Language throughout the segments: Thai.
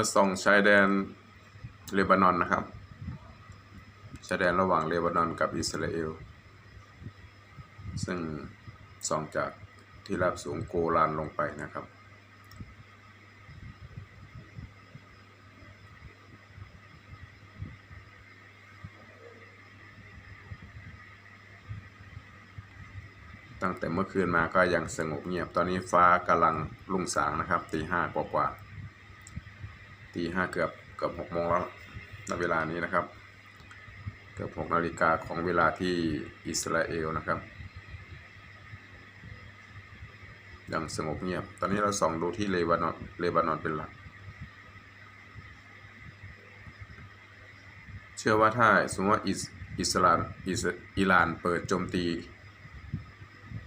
มาส่องชายแดนเลบานอนนะครับ ชายแดนระหว่างเลบานอนกับอิสราเอล ซึ่งส่องจากที่ราบสูงโกลานลงไปนะครับ ตั้งแต่เมื่อคืนมาก็ยังสงบเงียบ ตอนนี้ฟ้ากำลังรุ่งสางนะครับตีห้ากว่าๆ ตีห้าเกือบเกือบหกโมงแล้วณเวลานี้นะครับ เกือบหกนาฬิกาของเวลาที่อิสราเอลนะครับยังสงบเงียบ ตอนนี้เราส่องดูที่เลบานอนเลบานอนเป็นหลัก เชื่อว่าถ้าสมมติว่าอิสอิสลามอิสอิหร่านเปิดโจมตี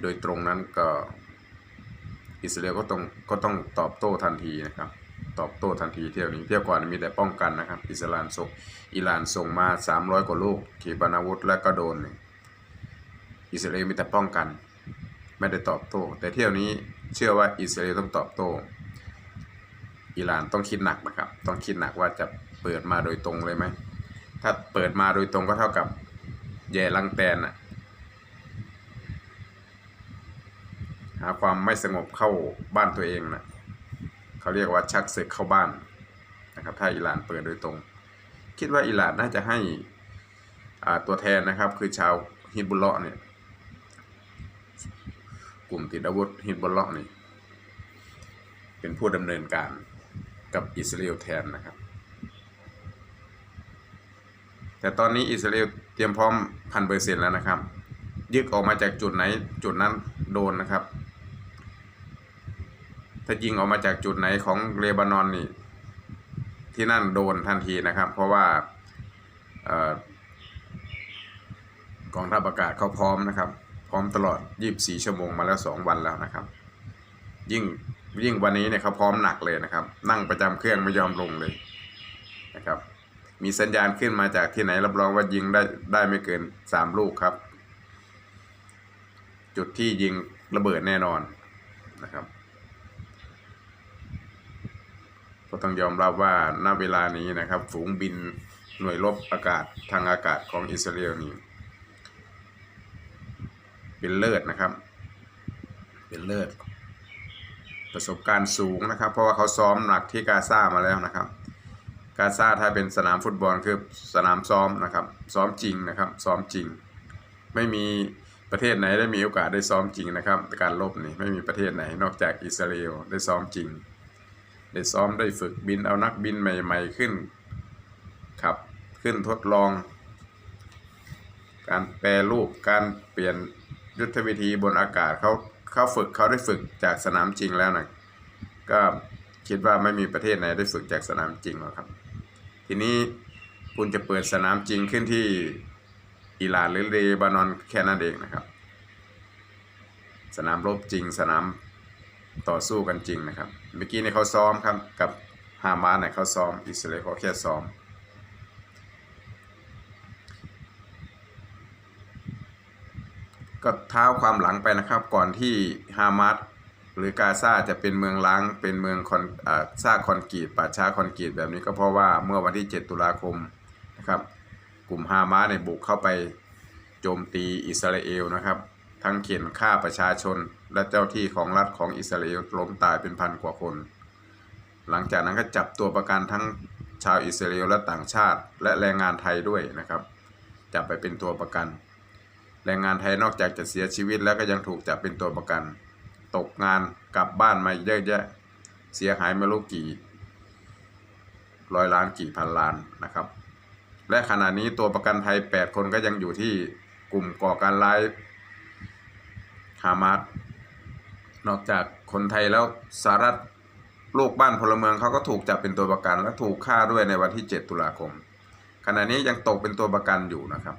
โดยตรงนั้นก็อิสราเอลก็ต้องก็ต้องตอบโต้ทันทีนะครับ ตอบโต้ทันทีเที่ยวนี้เที่ยวก่อนมีแต่ป้องกันนะครับ อิสราเอลส่งอิหร่านส่งมา 300 กว่าลูกขีปนาวุธและก็โดนนี่อิสราเอลมีแต่ป้องกัน ไม่ได้ตอบโต้ แต่เที่ยวนี้เชื่อว่าอิสราเอลต้องตอบโต้อิหร่านต้องคิดหนักนะครับ ต้องคิดหนักว่าจะเปิดมาโดยตรงเลยไหม ถ้าเปิดมาโดยตรงก็เท่ากับแย่ลังแตนอะหาความไม่สงบเข้าบ้านตัวเองนะ เขาเรียกว่าชักศึกเข้าบ้านนะครับถ้าอิหร่านเปิดโดยตรง คิดว่าอิหร่านน่าจะให้ตัวแทนนะครับ คือชาวฮิบุลเลาะเนี่ยกลุ่มติดอาวุธฮิบุลเลาะนี่เป็นผู้ดำเนินการกับอิสราเอลแทนนะครับ แต่ตอนนี้อิสราเอลเตรียมพร้อมพันเปอร์เซ็นต์แล้วนะครับ ยึกออกมาจากจุดไหนจุดนั้นโดนนะครับ ถ้ายิงออกมาจากจุดไหนของเลบานอนนี่ ที่นั่นโดนทันทีนะครับ เพราะว่าออกองทัพอากาศเขาพร้อมนะครับ พร้อมตลอด 24 ชั่วโมงมาแล้ว 2 วันแล้วนะครับ ยิ่งยิ่งวันนี้เนี่ยเขาพร้อมหนักเลยนะครับ นั่งประจำเครื่องไม่ยอมลงเลยนะครับ มีสัญญาณขึ้นมาจากที่ไหนรับรองว่ายิงได้ได้ไม่เกิน 3 ลูกครับ จุดที่ยิงระเบิดแน่นอนนะครับ ก็ต้องยอมรับว่าณเวลานี้นะครับ ฝูงบินหน่วยรบอากาศทางอากาศของอิสราเอลนี่เป็นเลิศนะครับ เป็นเลิศประสบการณ์สูงนะครับ เพราะว่าเขาซ้อมหนักที่กาซามาแล้วนะครับ กาซาถ้าเป็นสนามฟุตบอลคือสนามซ้อมนะครับ ซ้อมจริงนะครับ ซ้อมจริง ไม่มีประเทศไหนได้มีโอกาสได้ซ้อมจริงนะครับ การลบนี่ไม่มีประเทศไหนนอกจากอิสราเอลได้ซ้อมจริง ได้ซ้อมได้ฝึกบินเอานักบินใหม่ ๆ ขึ้นครับขึ้นทดลอง การแปรรูปการเปลี่ยนยุทธวิธีบนอากาศเขาเขาฝึกเขาได้ฝึกจากสนามจริงแล้วนะก็คิดว่าไม่มีประเทศไหนได้ฝึกจากสนามจริงหรอกครับ ทีนี้คุณจะเปิดสนามจริงขึ้นที่อิหร่านหรือเลบานอนแค่นั้นเองนะครับ สนามรบจริงสนาม ต่อสู้กันจริงนะครับ เมื่อกี้เนี่ยเขาซ้อมครับกับฮามาสเนี่ยเขาซ้อมอิสราเอลเขาแค่ซ้อม ก็เท้าความหลังไปนะครับก่อนที่ฮามาสหรือกาซาจะเป็นเมืองล้างเป็นเมืองคอนอ่าซากคอนกรีตป่าช้าคอนกรีตแบบนี้ก็เพราะว่าเมื่อวันที่ 7 ตุลาคมนะครับ กลุ่มฮามาสเนี่ยบุกเข้าไปโจมตีอิสราเอลนะครับ ทั้งเขียนฆ่าประชาชน และเจ้าที่ของรัฐของอิสราเอลล้มตายเป็นพันกว่าคน หลังจากนั้นก็จับตัวประกันทั้งชาวอิสราเอลและต่างชาติ และแรงงานไทยด้วยนะครับ จับไปเป็นตัวประกัน แรงงานไทยนอกจากจะเสียชีวิตแล้วก็ยังถูกจับเป็นตัวประกัน ตกงานกลับบ้านมาเยอะแยะ เสียหายไม่รู้กี่ร้อยล้านกี่พันล้านนะครับ และขณะนี้ตัวประกันไทย 8 คนก็ยังอยู่ที่กลุ่มก่อการร้าย ฮามาสนอกจากคนไทยแล้วสหรัฐลูกบ้านพลเมืองเขาก็ถูกจับเป็นตัวประกันและถูกฆ่าด้วยในวันที่ 7 ตุลาคม ขณะนี้ยังตกเป็นตัวประกันอยู่นะครับ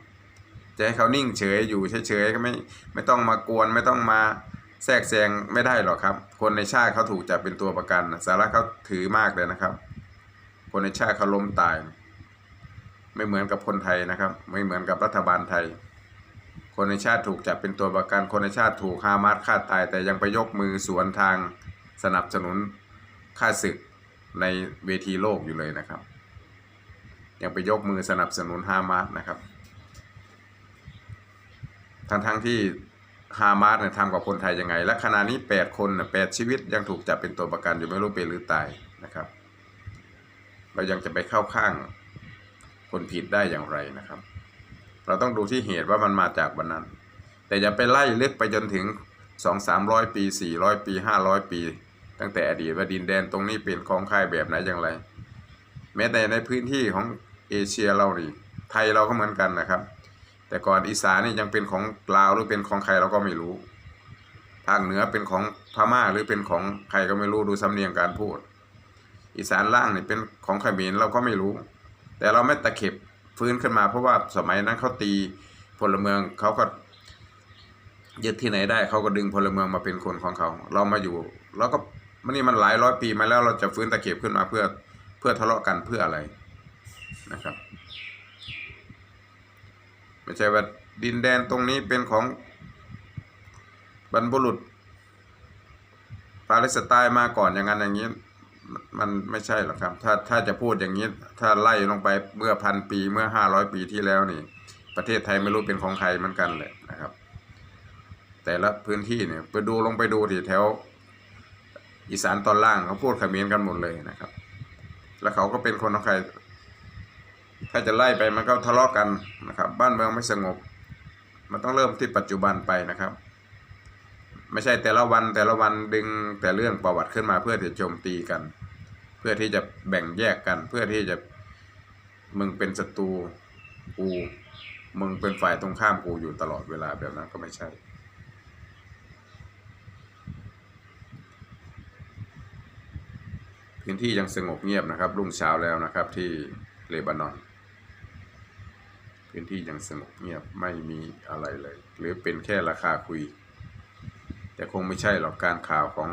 จะให้เขานิ่งเฉยอยู่เฉยๆก็ไม่ไม่ต้องมากวนไม่ต้องมาแทรกแซงไม่ได้หรอกครับ คนในชาติเขาถูกจับเป็นตัวประกันสาระเขาถือมากเลยนะครับ คนในชาติเขาล้มตาย ไม่เหมือนกับคนไทยนะครับ ไม่เหมือนกับรัฐบาลไทย คนในชาติถูกจับเป็นตัวประกัน คนในชาติถูกฮามาสฆ่าตาย แต่ยังไปยกมือสวนทางสนับสนุนฆ่าศึกในเวทีโลกอยู่เลยนะครับ ยังไปยกมือสนับสนุนฮามาสนะครับ ทั้งทั้งๆที่ฮามาสเนี่ยทำกับคนไทยยังไง และขณะนี้ 8 คนน่ะ8ชีวิตยังถูกจับเป็นตัวประกันอยู่ไม่รู้เป็นหรือตายนะครับเรายังจะไปเข้าข้างคนผิดได้อย่างไรนะครับ เราต้องดูที่เหตุว่ามันมาจากวันนั้น แต่อย่าไปไล่ลึกไปจนถึงสองสามร้อยปีสี่ร้อยปีห้าร้อยปี ตั้งแต่อดีตว่าดินแดนตรงนี้เป็นของใครแบบไหนอย่างไร แม้แต่ในพื้นที่ของเอเชียเรานี่ไทยเราก็เหมือนกันนะครับ แต่ก่อนอีสานนี่ยังเป็นของลาวหรือเป็นของใครเราก็ไม่รู้ภาคเหนือเป็นของพม่าหรือเป็นของใครก็ไม่รู้ดูสำเนียงการพูด อีสานล่างนี่เป็นของเขมรเราก็ไม่รู้ แต่เราไม่ตะเข็บ ฟื้นขึ้นมา เพราะว่าสมัยนั้นเขาตีพลเมืองเขาก็ยึดที่ไหนได้เขาก็ดึงพลเมืองมาเป็นคนของเขา เรามาอยู่เราก็มันนี่มันหลายร้อยปีมาแล้วเราจะฟื้นตะเข็บขึ้นมาเพื่อเพื่อทะเลาะกันเพื่ออะไรนะครับ ไม่ใช่ว่าดินแดนตรงนี้เป็นของบรรพบุรุษปาเลสไตน์มาก่อนอย่างนั้นอย่างนี้ มันไม่ใช่หรอกครับ ถ้าถ้าจะพูดอย่างนี้ ถ้าไล่ลงไปเมื่อพันปีเมื่อห้าร้อยปีที่แล้วนี่ ประเทศไทยไม่รู้เป็นของใครเหมือนกันเลยนะครับ แต่ละพื้นที่เนี่ยไปดูลงไปดูที่แถว อีสานตอนล่างเขาพูดเขมรกันหมดเลยนะครับ แล้วเขาก็เป็นคนของใคร ถ้าจะไล่ไปมันก็ทะเลาะกันนะครับ บ้านเมืองไม่สงบ มันต้องเริ่มที่ปัจจุบันไปนะครับ ไม่ใช่แต่ละวันแต่ละวันดึงแต่เรื่องประวัติขึ้นมาเพื่อจะโจมตีกัน เพื่อที่จะแบ่งแยกกัน เพื่อที่จะมึงเป็นศัตรูกูมึงเป็นฝ่ายตรงข้ามกูอยู่ตลอดเวลาแบบนั้นก็ไม่ใช่ พื้นที่ยังสงบเงียบนะครับ รุ่งเช้าแล้วนะครับที่เลบานอน พื้นที่ยังสงบเงียบไม่มีอะไรเลย หรือเป็นแค่ราคาคุย แต่คงไม่ใช่หรอกการข่าวของ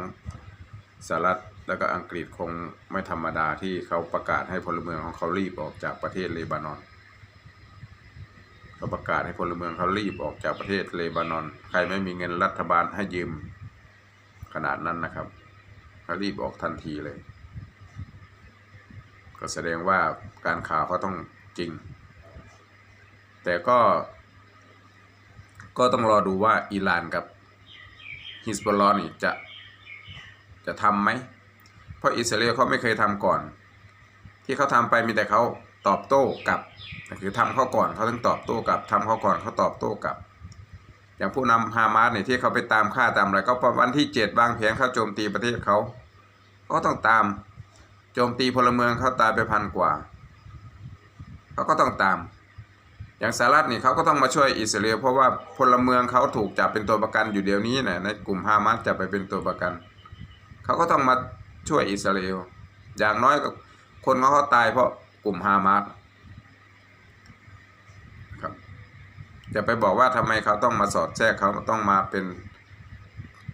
สหรัฐแล้วก็อังกฤษคงไม่ธรรมดาที่เขาประกาศให้พลเมืองของเขารีบออกจากประเทศเลบานอนเขาประกาศให้พลเมืองเขารีบออกจากประเทศเลบานอน ใครไม่มีเงินรัฐบาลให้ยืมขนาดนั้นนะครับเขารีบออกทันทีเลย ก็แสดงว่าการข่าวเขาต้องจริง แต่ก็ ก็ต้องรอดูว่าอิหร่านกับ ฮิสบอลลอนี่จะจะทำไหม เพราะอิสราเอลเขาไม่เคยทำก่อน ที่เขาทำไปมีแต่เขาตอบโต้กลับคือทำเขาก่อนเขาถึงตอบโต้กลับทำเขาก่อนเขาตอบโต้กลับ อย่างผู้นำฮามาสเนี่ยที่เขาไปตามฆ่าตามอะไรก็พอวันที่เจ็ดวางแผนเข้าโจมตีประเทศเขาก็ต้องตามโจมตีพลเมืองเขาตายไปพันกว่าเขาก็ต้องตาม อย่างสหรัฐนี่เขาก็ต้องมาช่วยอิสราเอลเพราะว่าพลเมืองเขาถูกจับเป็นตัวประกันอยู่เดี๋ยวนี้นะในกลุ่มฮามาสจะไปเป็นตัวประกัน เขาก็ต้องมาช่วยอิสราเอลอย่างน้อยก็คนเขาเขาตายเพราะกลุ่มฮามาสครับจะไปบอกว่าทำไมเขาต้องมาสอดแทรกเขาต้องมาเป็น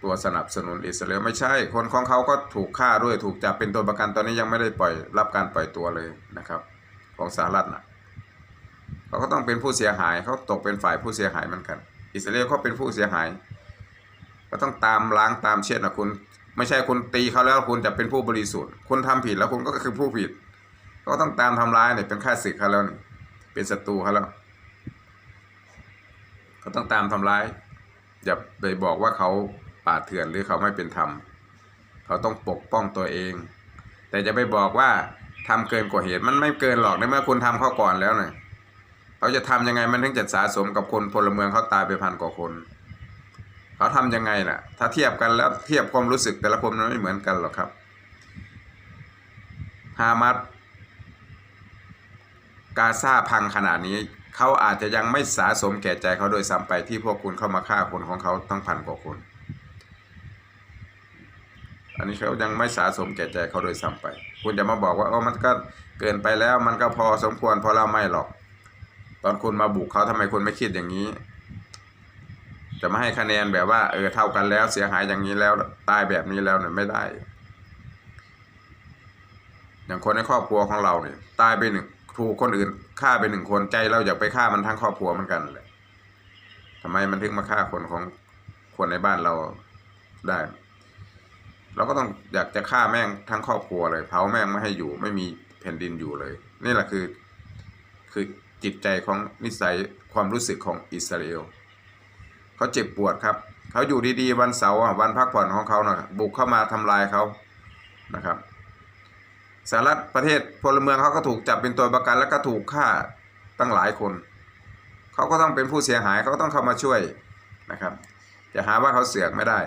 ตัวสนับสนุนอิสราเอลไม่ใช่ คนของเขาก็ถูกฆ่าด้วยถูกจับเป็นตัวประกันตอนนี้ยังไม่ได้ปล่อยรับการปล่อยตัวเลยนะครับ ของสหรัฐนะ เขาก็ต้องเป็นผู้เสียหาย เขาตกเป็นฝ่ายผู้เสียหายเหมือนกัน อิสราเอลเขาเป็นผู้เสียหาย ก็ต้องตามล้างตามเช็ดนะคุณ ไม่ใช่คุณตีเขาแล้วคุณจะเป็นผู้บริสุทธิ์ คุณทำผิดแล้วคุณก็คือผู้ผิด ก็ต้องตามทำร้ายเนี่ยเป็นข้าศึกเขาแล้วนี่เป็นศัตรูเขาแล้วเขาต้องตามทำร้าย อย่าไปบอกว่าเขาป่าดเถื่อนหรือเขาไม่เป็นธรรม เขาต้องปกป้องตัวเอง แต่จะไปบอกว่าทำเกินกว่าเหตุมันไม่เกินหรอกในเมื่อคุณทำเขาก่อนแล้วเนี่ย เขาจะทำยังไงมันถึงจะสะสมกับคนพลเมืองเขาตายไปพันกว่าคน เขาทำยังไงน่ะ ถ้าเทียบกันแล้วเทียบความรู้สึกแต่ละคนมันไม่เหมือนกันหรอกครับฮามัสกาซาพังขนาดนี้เขาอาจจะยังไม่สะสมแก่ใจเขาโดยซ้ำไปที่พวกคุณเข้ามาฆ่าคนของเขาตั้งพันกว่าคน อันนี้เขายังไม่สะสมแก่ใจเขาโดยซ้ำไป คุณจะมาบอกว่าโอ้มันก็เกินไปแล้วมันก็พอสมควรพอเราไม่หรอก ตอนคุณมาบุกเขาทำไมคุณไม่คิดอย่างนี้ จะมาให้คะแนนแบบว่า เออเท่ากันแล้ว เสียหายอย่างนี้แล้วตายแบบนี้แล้วเนี่ยไม่ได้ อย่างคนในครอบครัวของเราเนี่ยตายไปหนึ่งถูกคนอื่นฆ่าไปหนึ่งคนใจเราอยากไปฆ่ามันทั้งครอบครัวเหมือนกันเลยทำไมมันถึงมาฆ่าคนของคนในบ้านเราได้เราก็ต้องอยากจะฆ่าแม่งทั้งครอบครัวเลยเผาแม่งไม่ให้อยู่ ไม่มีแผ่นดินอยู่เลย นี่แหละคือคือ จิตใจของนิสัยความรู้สึกของอิสราเอลเขาเจ็บปวดครับ เขาอยู่ดีๆ วันเสาร์วันพักผ่อนของเขานะบุกเข้ามาทำลายเขานะครับสหรัฐประเทศพลเมืองเขาก็ถูกจับเป็นตัวประกันแล้วก็ถูกฆ่าตั้งหลายคน เขาก็ต้องเป็นผู้เสียหายเขาก็ต้องเข้ามาช่วยนะครับ จะหาว่าเขาเสือกไม่ได้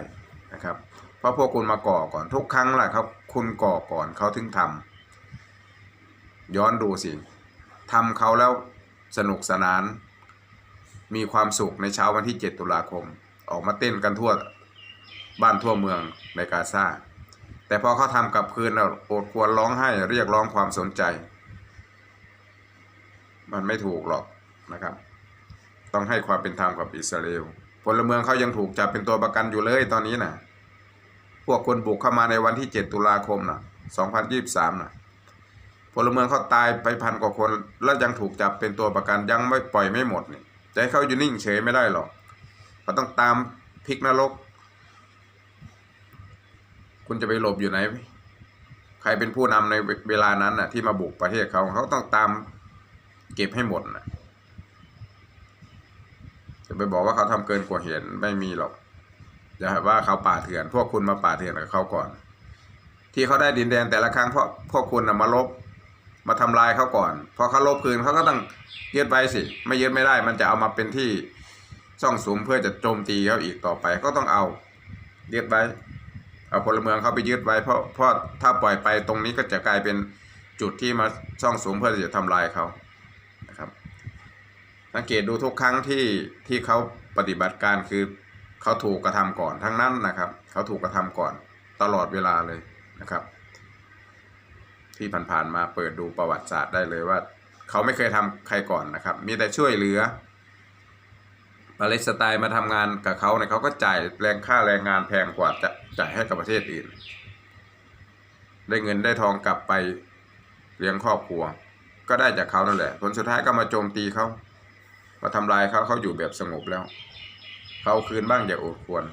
นะครับ เพราะพวกคุณมาก่อก่อนทุกครั้งแหละครับคุณก่อก่อนเขาถึงทำย้อนดูสิทำเขาแล้ว สนุกสนาน มีความสุขในเช้าวันที่ 7 ตุลาคม ออกมาเต้นกันทั่วบ้านทั่วเมืองในกาซาแต่พอเขาทำกับคืนเราอดควรร้องไห้เรียกร้องความสนใจ มันไม่ถูกหรอกนะครับ ต้องให้ความเป็นธรรมกับอิสราเอลพลเมืองเขายังถูกจับเป็นตัวประกันอยู่เลยตอนนี้นะพวกคนบุกเข้ามาในวันที่ 7 ตุลาคมนะ2023น่ะ พลเมืองเขาตายไปพันกว่าคน แล้วยังถูกจับเป็นตัวประกันยังไม่ปล่อยไม่หมดนี่จะให้เขาอยู่นิ่งเฉยไม่ได้หรอกเขาต้องตามพลิกนรก คุณจะไปหลบอยู่ไหน ใครเป็นผู้นำในเวลานั้นน่ะ ที่มาบุกประเทศเขาเขาต้องตามเก็บให้หมดน่ะ จะไปบอกว่าเขาทำเกินกว่าเหตุไม่มีหรอกอย่าว่าเขาป่าเถื่อน พวกคุณมาป่าเถื่อนกับเขาก่อน ที่เขาได้ดินแดนแต่ละครั้งเพราะพวกคุณนะมาลบ มาทำลายเขาก่อน พอเขาลบคืนเขาก็ต้องยึดไว้สิ ไม่ยึดไม่ได้ มันจะเอามาเป็นที่ซ่องสุมเพื่อจะโจมตีเขาอีกต่อไป ก็ต้องเอายึดไว้ เอาพลเมืองเขาไปยึดไว้ เพราะเพราะถ้าปล่อยไปตรงนี้ก็จะกลายเป็นจุดที่มาซ่องสุมเพื่อจะทำลายเขานะครับ สังเกตดูทุกครั้งที่ที่เขาปฏิบัติการคือเขาถูกกระทำก่อนทั้งนั้นนะครับ เขาถูกกระทำก่อนตลอดเวลาเลยนะครับ ที่ผ่านๆมาเปิดดูประวัติศาสตร์ได้เลยว่า เขาไม่เคยทำใครก่อนนะครับ มีแต่ช่วยเหลือปาเลสไตน์มาทำงานกับเขาเนี่ยเขาก็จ่ายแรงค่าแรงงานแพงกว่าจะจ่ายให้กับประเทศอื่น ได้เงินได้ทองกลับไปเลี้ยงครอบครัว ก็ได้จากเขานั่นแหละผลสุดท้ายก็มาโจมตีเขามาทำลายเขาเขาอยู่แบบสงบแล้วเขาคืนบ้างอย่าโอดควร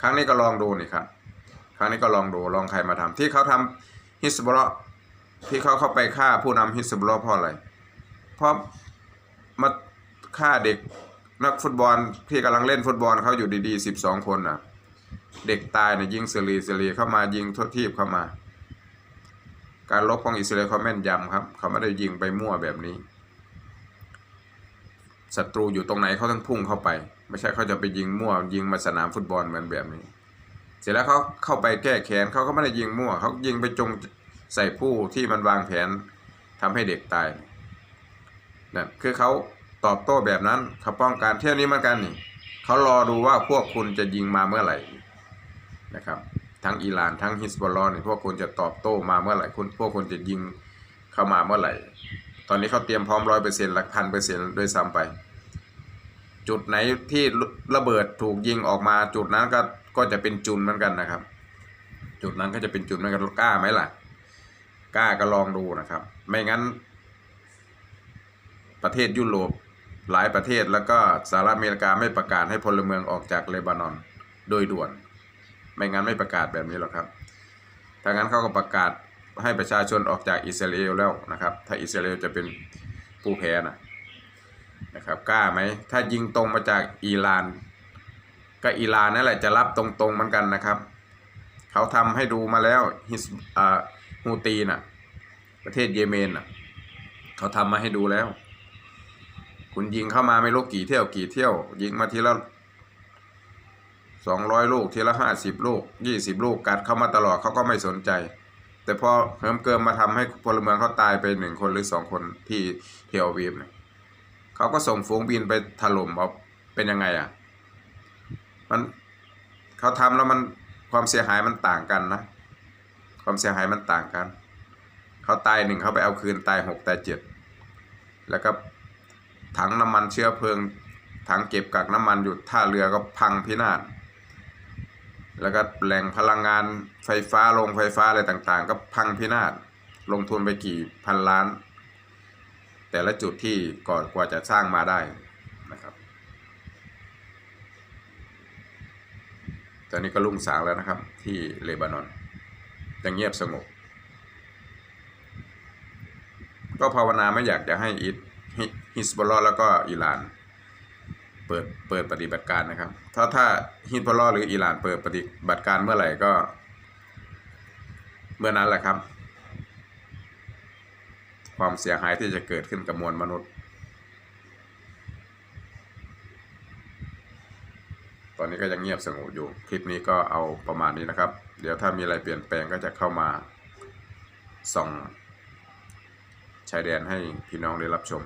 ครั้งนี้ก็ลองดูนี่ครับ ครั้งนี้ก็ลองดูลองใครมาทำที่เขาทำฮิสบอล ที่เขาเข้าไปฆ่าผู้นำฮิสบอลเพราะอะไร เพราะมาฆ่าเด็กนักฟุตบอลที่กำลังเล่นฟุตบอลเขาอยู่ดีๆสิบสองคนน่ะ เด็กตายเนี่ยยิงเสรีเสรีเข้ามายิงทดทีบเข้ามา การลบของอิสราเอลเขาแม่นยำครับ เขาไม่ได้ยิงไปมั่วแบบนี้ศัตรูอยู่ตรงไหนเขาต้องพุ่งเข้าไป ไม่ใช่เขาจะไปยิงมั่ว ยิงมาสนามฟุตบอลเหมือนแบบนี้ เสร็จแล้วเขาเข้าไปแก้แค้นเขาก็ไม่ได้ยิงมั่วเขายิงไปจง ใส่ผู้ที่มันวางแผนทำให้เด็กตายนั่นคือเขาตอบโต้แบบนั้นเขาป้องกันเที่ยวนี้เหมือนกันนี่เขารอดูว่าพวกคุณจะยิงมาเมื่อไหร่นะครับ ทั้งอิหร่านทั้งฮิสบอลลอนี่พวกคุณจะตอบโต้มาเมื่อไหร่คุณพวกคุณจะยิงเข้ามาเมื่อไหร่ ตอนนี้เขาเตรียมพร้อมร้อยเปอร์เซ็นต์หลักพันเปอร์เซ็นต์ด้วยซ้ำไป จุดไหนที่ระเบิดถูกยิงออกมาจุดนั้นก็ก็จะเป็นจุนเหมือนกันนะครับ จุดนั้นก็จะเป็นจุนเหมือนกันกล้าไหมล่ะ กล้าก็ลองดูนะครับ ไม่งั้น ประเทศยุโรปหลายประเทศแล้วก็สหรัฐอเมริกาไม่ประกาศให้พลเมืองออกจากเลบานอนโดยด่วน ไม่งั้นไม่ประกาศแบบนี้หรอกครับถ้างั้นเขาก็ประกาศให้ประชาชนออกจากอิสราเอลแล้วนะครับ ถ้าอิสราเอลจะเป็นผู้แพ้นะนะครับกล้าไหมถ้ายิงตรงมาจากอิหร่าน ก็อิหร่านนั่นแหละจะรับตรงๆเหมือนกันนะครับ เขาทำให้ดูมาแล้วฮิสอ่า ฮูตีน่ะ ประเทศเยเมนน่ะ เขาทำมาให้ดูแล้ว คุณยิงเข้ามาไม่รู้กี่เที่ยวกี่เที่ยว ยิงมาทีละสองร้อยลูกทีละห้าสิบลูกยี่สิบลูกกัดเข้ามาตลอดเขาก็ไม่สนใจ แต่พอเฮิมเกิมมาทำให้พลเมืองเขาตายไปหนึ่งคนหรือสองคนที่เทลวีฟเนี่ยเขาก็ส่งฝูงบินไปถล่มเอาเป็นยังไงอะ มันเขาทำแล้วมันความเสียหายมันต่างกันนะ ความเสียหายมันต่างกัน เขาตายหนึ่งเขาไปเอาคืนตายหกตายเจ็ดแล้วก็ถังน้ำมันเชื้อเพลิง ถังเก็บกักน้ำมันอยู่ท่าเรือก็พังพินาศแล้วก็แหล่งพลังงานไฟฟ้าโรงไฟฟ้าอะไรต่างๆ ก็พังพินาศลงทุนไปกี่พันล้าน แต่ละจุดที่ก่อนกว่าจะสร้างมาได้นะครับตอนนี้ก็ลุ่งสางแล้วนะครับที่เลบานอน ยังเงียบสงบ ก็ภาวนาไม่อยากจะให้อิสฮิสบอลลอฮ์แล้วก็อิหร่าน เปิดเปิดปฏิบัติการนะครับ ถ้าถ้าฮิสบอลลอฮ์หรืออิหร่านเปิดปฏิบัติการเมื่อไหร่ก็ เมื่อนั้นแหละครับ ความเสียหายที่จะเกิดขึ้นกับมวลมนุษย์ ตอนนี้ก็ยังเงียบสงบอยู่ คลิปนี้ก็เอาประมาณนี้นะครับ เดี๋ยวถ้ามีอะไรเปลี่ยนแปลงก็จะเข้ามาส่องชายแดนให้พี่น้องได้รับชม